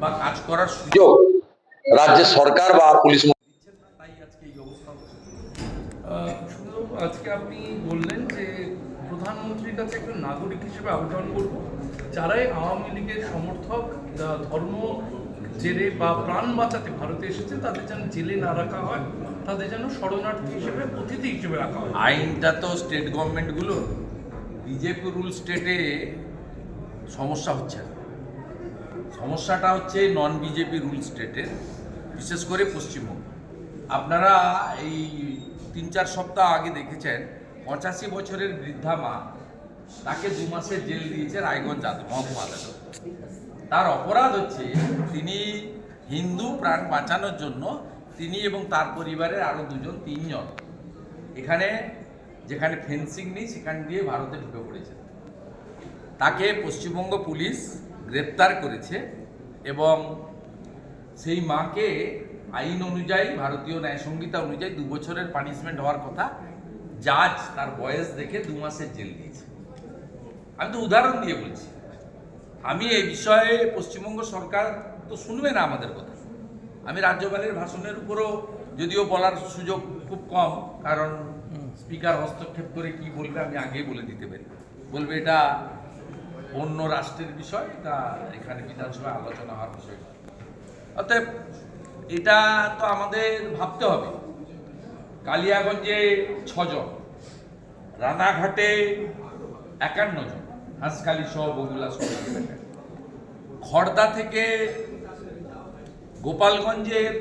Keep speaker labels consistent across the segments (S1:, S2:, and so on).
S1: বা কাজ করার সুযোগ
S2: রাজ্যের সরকার বা পুলিশ
S1: তাই আজকে এই অবস্থা হচ্ছে।
S3: আহ, শুধু আজকে আপনি বললেন যে প্রধানমন্ত্রীর কাছে একজন নাগরিক হিসেবে আবেদন করব যারাই আওয়ামী লীগের সমর্থক ধর্ম জেরে বা প্রাণ বাঁচাতে ভারতে এসেছে তাদের যেন জেলে না রাখা হয় তাদের যেন শরণার্থী হিসেবে অতিথি হিসেবে রাখা হয়।
S1: আইনটা তো স্টেট গভর্নমেন্টগুলো বিজেপি রুল স্টেটে সমস্যা হচ্ছে না। সমস্যাটা হচ্ছে নন বিজেপি রুল স্টেটের বিশেষ করে পশ্চিমবঙ্গ। আপনারা এই তিন চার সপ্তাহ আগে দেখেছেন, পঁচাশি বছরের বৃদ্ধা মা তাকে দু মাসের জেল দিয়েছে রায়গঞ্জ মহকুমা আদালত। তার অপরাধ হচ্ছে, তিনি হিন্দু প্রাণ বাঁচানোর জন্য তিনি এবং তার পরিবারের আরও দুজন, তিনজন এখানে, যেখানে ফেন্সিং নেই, সেখান দিয়ে ভারতে ঢুকে পড়েছে তাকে পশ্চিমবঙ্গ পুলিশ গ্রেপ্তার করেছে এবং সেই মাকে আইন অনুযায়ী ভারতীয় ন্যায় সংহিতা অনুযায়ী দু বছরের পানিশমেন্ট হওয়ার কথা জাজ তার বয়স দেখে দু মাসের জেল দিয়েছে। আমি তো উদাহরণ দিয়ে বলছি আমি এই বিষয়ে পশ্চিমবঙ্গ সরকার তো শুনবে না আমাদের কথা। আমি রাজ্যপালের ভাষণের উপরও যদিও বলার সুযোগ খুব কম কারণ স্পিকার হস্তক্ষেপ করে কি বলবে আমি আগেই বলে দিতে পারি। বলবে এটা অন্য রাষ্ট্রের বিষয় এটা এখানে বিধানসভায় আলোচনা হওয়ার বিষয় অতএব এটা তো আমাদের ভাবতে হবে। কালিয়াগঞ্জে ছজন, রানাঘাটে একান্ন জন, হাঁসখালি সহ বগুলা সহ। খড়দা থেকে গোপালগঞ্জের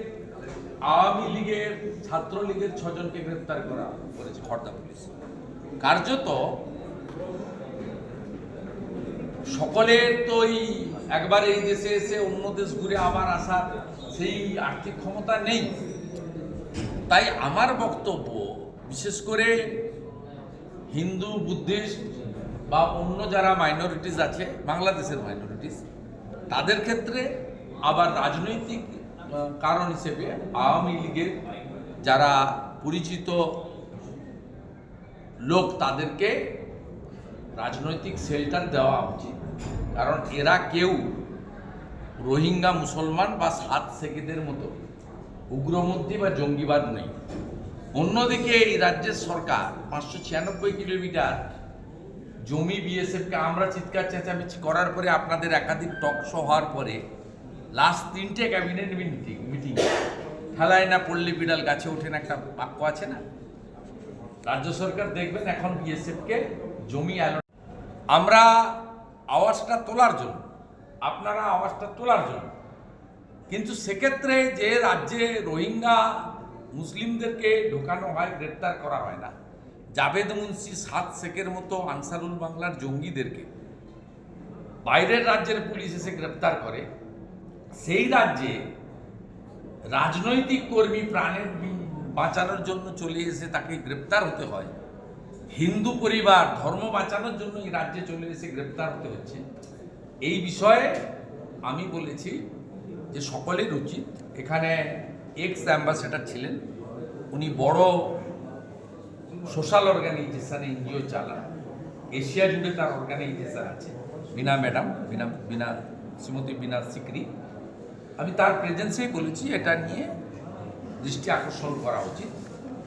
S1: আওয়ামী লীগের, ছাত্রলীগের ছজনকে গ্রেপ্তার করা করেছে খড়দা পুলিশ। কার্যত সকলের তো এই একবার এই দেশে এসে অন্য দেশ ঘুরে আবার আসার সেই আর্থিক ক্ষমতা নেই। তাই আমার বক্তব্য, বিশেষ করে হিন্দু, বুদ্ধিস্ট বা অন্য যারা মাইনরিটিস আছে, বাংলাদেশের মাইনরিটিস তাদের ক্ষেত্রে আবার রাজনৈতিক কারণ হিসেবে আওয়ামী লীগের যারা পরিচিত লোক, তাদেরকে রাজনৈতিক শেল্টার দেওয়া উচিত। কারণ এরা কেউ রোহিঙ্গা, মুসলমান বা সাত সেকেদের মতো উগ্রমন্ত্রী বা জঙ্গিবাদ নেই। অন্যদিকে এই রাজ্যের সরকার পাঁচশো ছিয়ানব্বই কিলোমিটার জমি বিএসএফকে আমরা চিৎকার চেঁচামেচি করার পরে আপনাদের একাধিক টক শো হওয়ার পরে লাস্ট তিনটে ক্যাবিনেট মিটিং মিটিং খেলায় না পল্লী বিড়াল গাছে ওঠেন একটা বাক্য আছে না? রাজ্য সরকার দেখবেন এখন বিএসএফকে জমি অ্যালো আমরা আওয়াজটা তোলার জন্য, আপনারা আওয়াজটা তোলার জন্য। কিন্তু সেক্ষেত্রে যে রাজ্যে রোহিঙ্গা মুসলিমদেরকে ঢোকানো হয়, গ্রেপ্তার করা হয় না। জাভেদ মুন্সি সাত শেখের মতো আনসারুল বাংলার জঙ্গিদেরকে বাইরের রাজ্যের পুলিশ এসে গ্রেপ্তার করে। সেই রাজ্যে রাজনৈতিক কর্মী প্রাণের বাঁচানোর জন্য চলে এসে তাকে গ্রেপ্তার হতে হয়। হিন্দু পরিবার ধর্ম বাঁচানোর জন্য এই রাজ্যে চলে এসে গ্রেপ্তার হতে হচ্ছে। এই বিষয়ে আমি বলেছি যে সকলের উচিত। এখানে এক্স অ্যাম্বাসেডার ছিলেন। উনি বড় সোশ্যাল অর্গানাইজেশন এনজিও চালান। এশিয়া জুড়ে তার অর্গানাইজেশন আছে। বিনা ম্যাডাম বিনা বিনা শ্রীমতী বিনা সিকরি। আমি তার প্রেজেন্সেই বলেছি, এটা নিয়ে দৃষ্টি আকর্ষণ করা উচিত।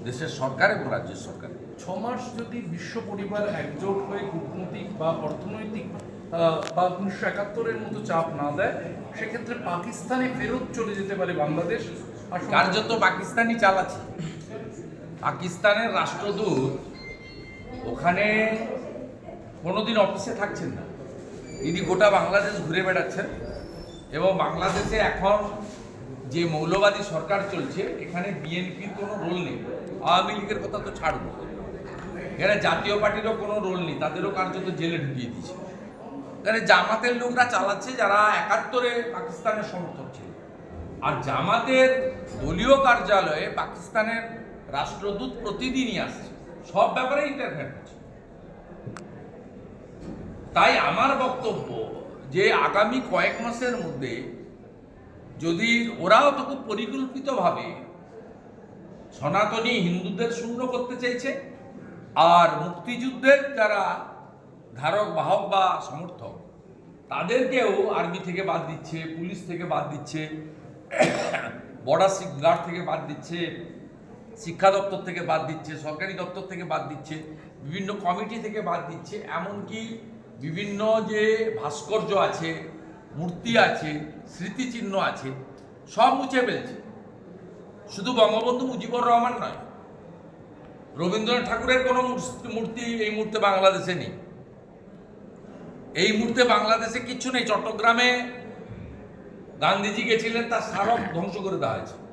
S1: দেশের সরকার এবং রাজ্য সরকার।
S3: ছ মাস যদি বিশ্ব পরিবার একজোট হয়ে কূটনৈতিক বা অর্থনৈতিক বা উনিশশো একাত্তরের মতো চাপ না দেয়, সেক্ষেত্রে পাকিস্তানে ফেরত চলে যেতে পারে বাংলাদেশ।
S1: কার্যত পাকিস্তানি চালাচ্ছে। পাকিস্তানের রাষ্ট্রদূত ওখানে কোনোদিন অফিসে থাকছেন না। তিনি গোটা বাংলাদেশ ঘুরে বেড়াচ্ছেন এবং বাংলাদেশে এখন যে মৌলবাদী সরকার চলছে, এখানে বিএনপির কোনো রোল নেই। আওয়ামী লীগের কথা তো ছাড়ব। এখানে জাতীয় পার্টিরও কোনো রোল নেই, তাদেরও কার্যত জেলে ঢুকিয়ে দিয়েছে। এখানে জামাতের লোকরা চালাচ্ছে যারা একাত্তরে পাকিস্তানের সমর্থক ছিল। আর জামাতের দলীয় কার্যালয়ে পাকিস্তানের রাষ্ট্রদূত প্রতিদিনই আসছে। সব ব্যাপারে ইন্টারফেয়ার করছে তাই আমার বক্তব্য যে আগামী কয়েক মাসের মধ্যে যদি ওরাও তো খুব পরিকল্পিতভাবে সনাতনী হিন্দুদের শূন্য করতে চাইছে আর মুক্তিযুদ্ধের যারা ধারক, বাহক বা সমর্থক, তাদেরকেও আর্মি থেকে বাদ দিচ্ছে, পুলিশ থেকে বাদ দিচ্ছে, বর্ডার গার্ড থেকে বাদ দিচ্ছে, শিক্ষা দপ্তর থেকে বাদ দিচ্ছে, সরকারি দপ্তর থেকে বাদ দিচ্ছে, বিভিন্ন কমিটি থেকে বাদ দিচ্ছে, এমনকি বিভিন্ন যে ভাস্কর্য আছে, মূর্তি আছে, স্মৃতিচিহ্ন আছে, সব মুছে ফেলছে। শুধু বঙ্গবন্ধু মুজিবুর রহমান নয় রবীন্দ্রনাথ ঠাকুরের কোনো মূর্তি- এই মুহূর্তে বাংলাদেশে নেই। এই মুহূর্তে বাংলাদেশে কিচ্ছু নেই। চট্টগ্রামে গান্ধীজি গেছিলেন, তার স্মারক ধ্বংস করে দেওয়া হয়েছে।